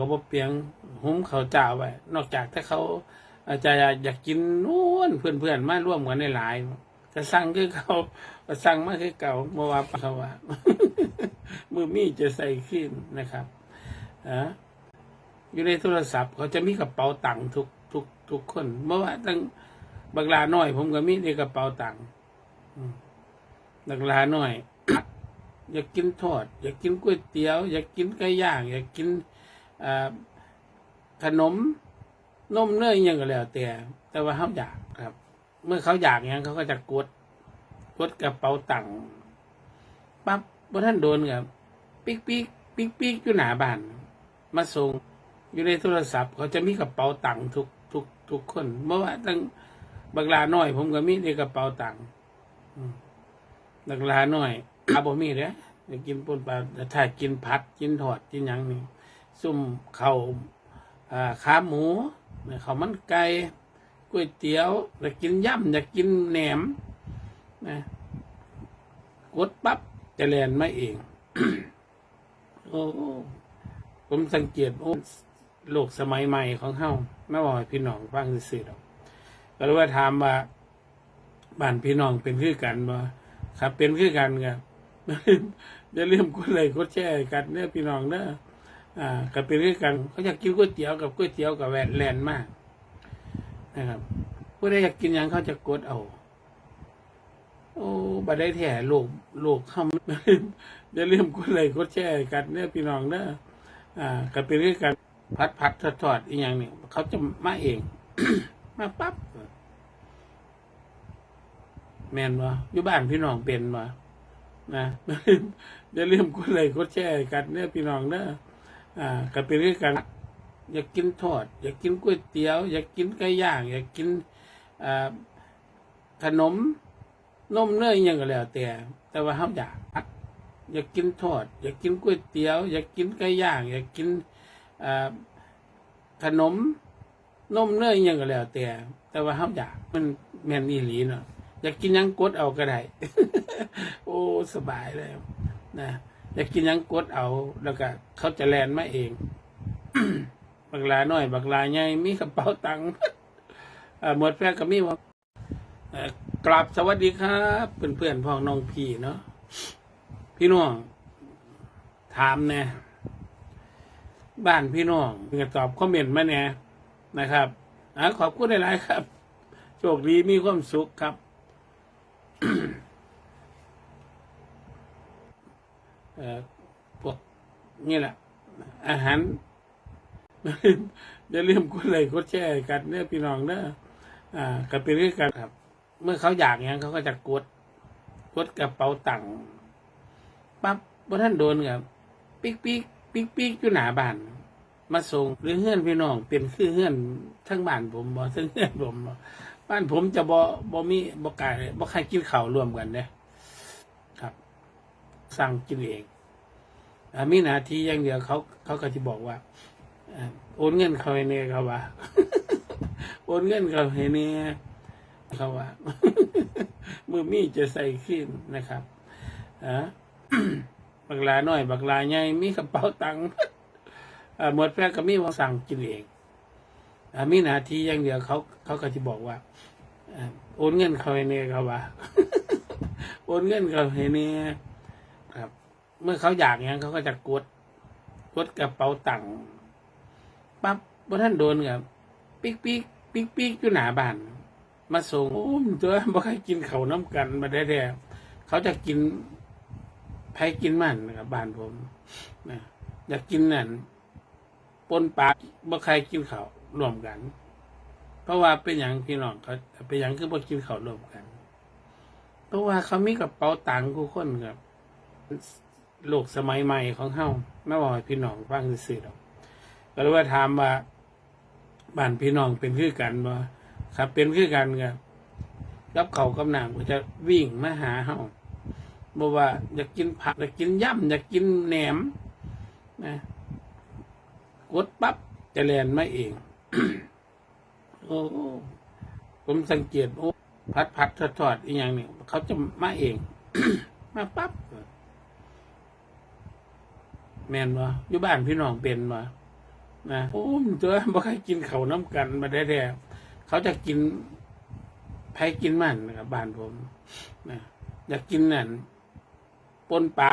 ก็บ่เปียงหุมเขาเจ้าไว้ นอกจากถ้าเขาอาจจะอยากกินนู่นเพื่อนๆมาร่วมกันในหลายๆก็สั่งคือเขาสั่งมาคือเก่าเมื่อวานเขาว่ามือมีจะใส่ขึ้นนะครับอะอยู่ในโทรศัพท์ เขาจะมีกระเป๋าตังค์ทุกทุกทุกคนเมื่อว่าตั้งบักลาน้อย ผมก็มีในกระเป๋าตังค์บักลาน้อย อยากกินทอด อยากกินก๋วยเตี๋ยว อยากกินไก่ย่าง อยากกิน ขนมนมเนยอยังก็แล้วแต่แต่ว่าเขาอยากครับ เมื่อเขาอยากอย่างเขาก็จะกดกดกระเป๋าตังค์ปั๊บบ่ท่านโดนกับปิ๊กปิ๊กปิ๊กปิ๊กอยู่หนาบ้าน มาส่งอยู่ในโทรศัพท์ เขาจะมีกระเป๋าตังค์ทุกทุกทุกคนเมื่อว่าตั้งบักลาน้อย ผมก็มีในกระเป๋าตังค์บักลาน้อยอาบ่มีเด้ออยกินป่นปลาถ้ากินผัดกินทอดกินยังนี่ ซุ่มเขา่าขาหมูเขามันไก่ก๋วยเตี๋ยวอยากกินย่ำอยากกินแหนมนะกดปั๊บจะแลนมาเองโอ้ผมสังเกตโอ้โลกสมัยใหม่ของเฮาไม่บอกพี่น้องฟังซื่อๆดอกก็เลยว่าถามว่าบ้านพี่น้องเป็นคือกันบ่ครับเป็นคือกันครับอย่าลืมกดไลค์กดแชร์กันเด้อพี่น้องเด้อ อ่าก็เป็นคือกันเขาอยากกินก๋วยเตี๋ยวกับก๋วยเตี๋ยวกับแหวนแลนด์มากนะครับผู้ใดอยากกินหยังเขาจะกดเอา โอ้บัดได้แถ่โลกโลกคำอย่าลืมกดไลค์กดแชร์กันเด้อพี่น้องเด้ออ่าก็เป็นคือกันพัดพัดทอดทอดอีกอย่างเนี่ยเขาจะมาเอง มาปั๊บแมนวะอยู่บ้านพี่น้องเป็นวะนะอย่าลืมกดไลค์กดแชร์กันเด้อพี่น้องเด้อ อ่าก็เป็นคือกันอยากกินทอด อยากกินก๋วยเตี๋ยว อยากกินไก่ย่าง อยากกินอ่าขนมนมเนยอหยังก็แล้วแต่ แต่ว่าเขาอยาก อยากกินทอด อยากกินก๋วยเตี๋ยว อยากกินไก่ย่าง อยากกินอ่าขนมนมเนยอหยังก็แล้วแต่ แต่ว่าเขาอยากมันแม่นอีหลีเนาะอยากกินหยังกดเอาก็ได้ โอ้สบายเลยนะ อยากกินยังกดเอา แล้วก็เขาจะแลนมาเอง บักลาน้อย บักลาใหญ่มีกระเป๋าตังค์หมดแฟก็มีว่ากลับสวัสดีครับเพื่อนเพื่อนๆพ่อน้องพี่เนาะพี่น้องถามแน่บ้านพี่น้องเพื่อตอบคอมเมนต์มาแน่นะครับอขอบคุณหลายๆครับ โชคดีมีความสุขครับ เอ่อ พวกนี่แหละ อาหารอย่าลืมกดไลค์กดแชร์กันเด้อพี่น้องเด้ออ่าก็เป็นเรื่องกันครับ เมื่อเขาอยากอย่างเขาก็จะกด กดกระเป๋าตังค์ปั๊บบ่ท่านโดนกับปิ๊กปิ๊กปิ๊กปิ๊กอยู่หนาบ้าน มาส่งหรือเฮือนพี่น้องเป็นคือเฮือนทั้งบ้านผมบ่ทั้งเฮือนผมบ้านผมจะบ่บ่มีบ่กล้าบ่ใครกินข้าวรวมกันเด้ครับ สั่งกินเองอ่ามีหน้าที่อย่างเดียวเขาเขาก็จะบอกว่าโอนเงินเขาให้เนี่ยเขาว่าโอนเงินเขาให้เนี่ยเขาว่ามือมีจะใส่ขึ้นนะครับอะบักลาน้อยบักลาใหญ่มีกระเป๋าตังค์หมดแฟก็มีว่าสั่งกินเองอ่ามีหน้าที่อย่างเดียวเขาเขาก็จะบอกว่าโอนเงินเขาให้เนี่ยเขาว่าโอนเงินเขาให้เนี่ย เมื่อเขาอยากอย่างเขาก็จะกด กดกระเป๋าตังค์ปั๊บบ่ท่านโดนกับปิ๊กปิ๊กปิ๊กปิ๊กอยู่หนาบ้าน มาส่งโอ้มตัวบ่ให้กินเขาน้ำกันมาได้แท้เขาจะกินไผกินมันนะครับบ้านผมนะอยากกินนั่นปนปลาบ่ใครกินเขารวมกัน เพราะว่าเป็นอย่างพี่น้องเขาเป็นอย่างคือบ่กินเขารวมกัน เพราะว่าเขามีกระเป๋าตังค์กูคนครับ โลกสมัยใหม่ของเฮาไม่บอกให้พี่น้องฟังซื่อๆดอกก็เลยว่าถามว่าบ้านพี่น้องเป็นคือกันบ่ครับ เป็นคือกันครับกับเขากับน้ำก็จะวิ่งมาหาเฮาบอกว่าอยากกินผักอยากกินย่ำอยากกินแหนมนะกดปั๊บจะแลนมาเองโอ้ผมสังเกตโอ้พัดพัดทอดทอดอีกอย่างเนี่ยเขาจะมาเอง มาปั๊บ แมนวะอยู่บ้านพี่น้องเป็นวะนะโอ้มนตัวบ่ใครกินเขาน้ำกันมาได้แท้เขาจะกินไผกินมันนะครับบ้านผมนะอยากกินนั่นปนปลา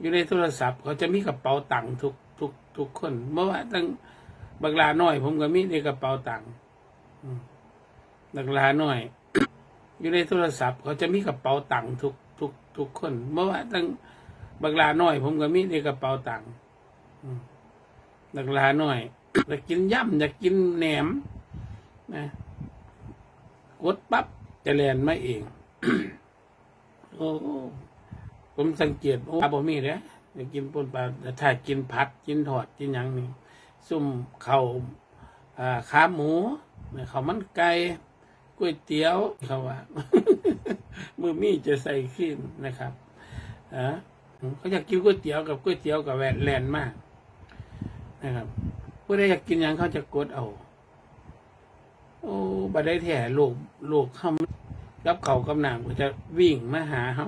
อยู่ในโทรศัพท์ เขาจะมีกระเป๋าตังค์ทุกทุกทุกคนเมื่อว่าตั้งบักลาน้อย ผมก็มีในกระเป๋าตังค์บักลาน้อย อยู่ในโทรศัพท์ เขาจะมีกระเป๋าตังค์ทุกทุกทุกคนเมื่อว่าตั้ง บักลาน้อย ผมก็มีในกระเป๋าตังค์บักลาน้อยอยากกินย่ำอยากกินแหนมนะกดปั๊บจะแลนมาเอง โอ้ผมสังเกตโอ้ปลาบ่มีเด้ออยากกินปนปลาถ้ากินผัดกินทอดกินยังนี่ซุ่มเข้าวอ่าขาหมูเขามันไก่ก๋วยเตี๋ยวเขาว่ามือมีจะใส่ขึ้นนะครับอ่า เขาอยากกินก๋วยเตี๋ยวกับก๋วยเตี๋ยวกับแหวนแลนมากนะครับผู้ใดอยากกินหยังเขาจะกดเอา โอ้บัดได้แท้โลกโลกเขากับเขากับน้ำก็จะวิ่งมาหาเฮา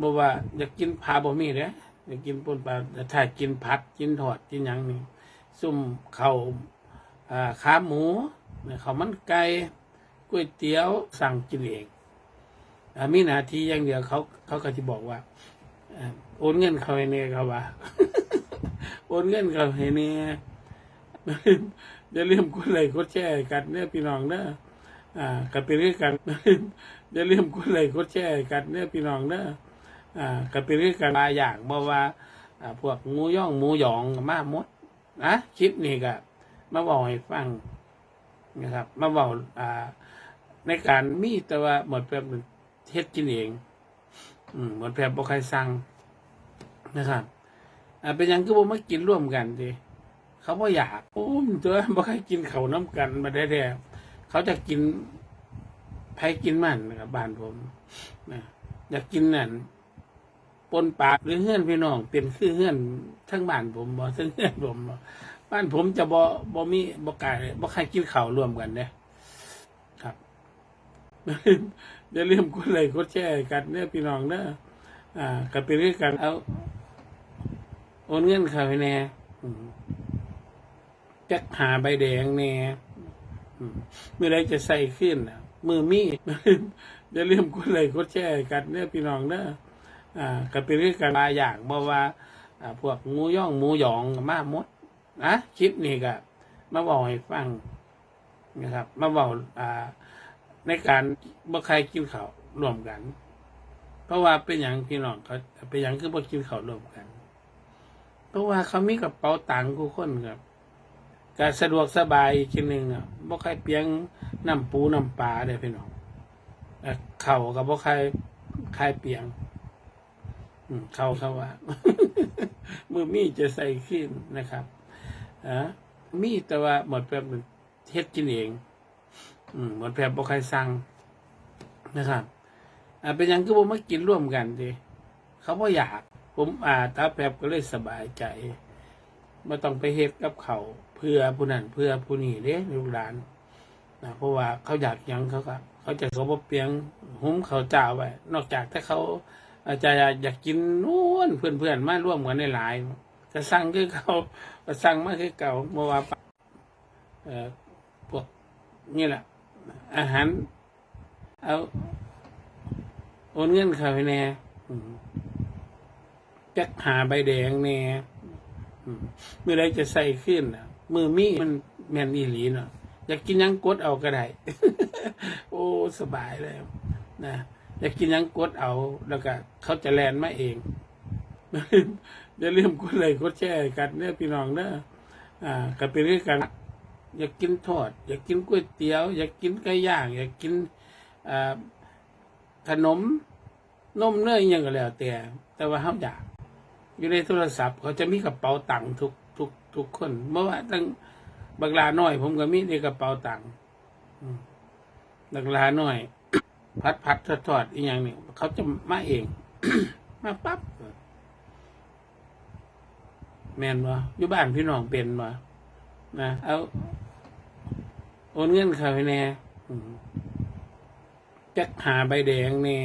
บอกว่าอยากกินผาบ่มีเด้ออยากกินปนปลาแต่ถ้ากินผัดกินทอดกินหยังนี่ซุ่มเขา่าขาหมูเขามันไก่ก๋วยเตี๋ยวสั่งกินเองมีหนาทีอย่างเดียวเขาเขาก็จะบอกว่า โอนเงินเขาให้เนี่ยเขาว่าโอนเงินเขาให้เนี่ยอย่าลืมกดไลค์กดแชร์กันเนี่ยพี่น้องเด้ออ่ากันไปเรื่อยกันอย่าลืมกดไลค์กดแชร์กันเนี่ยพี่น้องเด้ออ่ากันไปเรื่อยกันบางอย่างบอกว่าอ่า พวกหมูย่องหมูหยองมาหมดนะคลิปนี้ก็มาบอกให้ฟังนะครับ มาบอกอ่า ในการมีแต่ว่าหมดแบบเฮ็ดกินเอง อืมหมดแบบบ่ใครสั่งนะครับอ่าเป็นยังก็บ่มากินร่วมกันดิเขาบ่อยากโอ้มตัวบ่ใครกินเขาน้ำกันมาได้แท้เขาจะกินไผกินมันนะครับบ้านผมนะอยากกินนั่นปนปลาหรือเฮือนพี่น้องเป็นคือเฮือนทั้งบ้านผมบ่ทั้งเฮือนผมบ่บ้านผมจะบ่บ่มีบ่กล้าบ่ใครกินข้าวร่วมกันเด้ครับ อย่าลืมกดไลค์กดแชร์กันเนี่ยพี่น้องเด้ออ่ากันไปเรื่อยกันเอาโอนเงินเขาให้แน่จักหาใบแดงแน่มเมื่อไรจะใส่ขึ้นมือมีดอย่าลืมกดไลค์กดแชร์กันเนี่ยพี่น้องเด้ออ่ากันไปเรื่อยกันบาอย่างบอกว่าอ่าพวกหมูย่องหมูหยองมามดนะคลิปนี้ก็มาบอกให้ฟังนะครับ มาบอกอ่า ในการบ่ใครกินข้าวรวมกัน เพราะว่าเป็นอย่างพี่น้องเขาเป็นอย่างคือบ่กินข้าวรวมกัน เพราะว่าเขามีกระเป๋าตังค์กูคนครับก็สะดวกสบายอีกทีหนึ่งอะบ่ใครเปียงน้ำปูน้ำปลาได้พี่น้องเอ่เข่ากับบ่ใครใครเปียงเขาเขาว่ามือมีจะใส่ขึ้นนะครับอะมีแต่ว่าหมดแบบเฮ็ดกินเอง อืมหมดแบบบ่ใครสั่งนะครับ อ่าเป็นหยังก็บ่มากินร่วมกันดิเขาบ่อยาก ผมอ่าตาแป๊บก็เลยสบายใจไม่ต้องไปเฮ็ดกับเขาเพื่อผู้นั้นเพื่อผู้นี้เด้ลูกหลานนะเพราะว่าเขาอยากยังเขาก็เขาจะเขาบ่เปียงหุ้มเขาเจ้าไว้นอกจากถ้าเขาอาจจะอยากกินนู่นเพื่อนๆมาร่วมกันในหลายๆก็สั่งคือเขาสั่งมาคือเก่าเมื่อวานเอ่อพวกนี่แหละ อาหาร เอาโอนเงินเขาให้แน่จักหาใบแดงแน่อืมเมื่อไรจะใส่ขึ้นนะมือมีมันแมนอีหลีเนาะอยากกินยังกดเอาก็ได้ โอ้สบายเลยนะอยากกินยังกดเอาแล้วก็เขาจะแลนมาเองอย่าลืมกดไลค์กดแชร์กันเนี่ยพี่น้องเด้ออ่ากันไปเรื่อยกัน อยากกินทอด อยากกินก๋วยเตี๋ยว อยากกินไก่ย่าง อยากกินขนมนมเนยอิหยังก็แล้ว แต่ แต่ว่าห้ามอยาก อยู่ในโทรศัพท์ เขาจะมีกระเป๋าตังค์ทุกทุกทุกคนเมื่อว่าตั้งบักลาน้อย ผมก็มีในกระเป๋าตังค์บักลาน้อย พัดพัดทอดทอดอีกอย่างหนี่งเขาจะมาเอง มาปั๊บแมนวะอยู่บ้านพี่น้องเป็นวะนะเอา อนเงินเขาให้แน่จักหาใบแดงแน่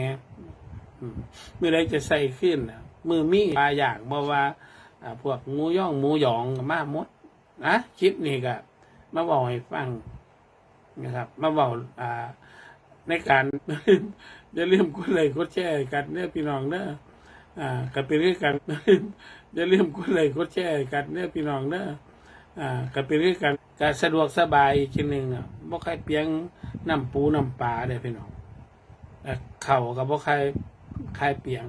อืมเมื่อไรจะใส่ขึ้นมือมีปลาอยางบอกว่าอ่าพวกหมูย่องหมูหยองมาหมดนะคลิปนี้ก็มาบอกให้ฟังนะครับ มาบอกอ่า ในการอย่าลืมกดไลค์กดแชร์กันเด้อพี่น้องเด้ออ่าก็เป็นเรื่องกันอย่าลืมกดไลค์กดแชร์กันเด้อพี่น้องเด้ออ่าก็เป็นเรื่องกัน ก็สะดวกสบายอีกทีหนึ่งอะบ่ใครเปียงน้ำปูน้ำปลาเด้พี่น้องเอ่เข่ากับบ่ใครใครเปียง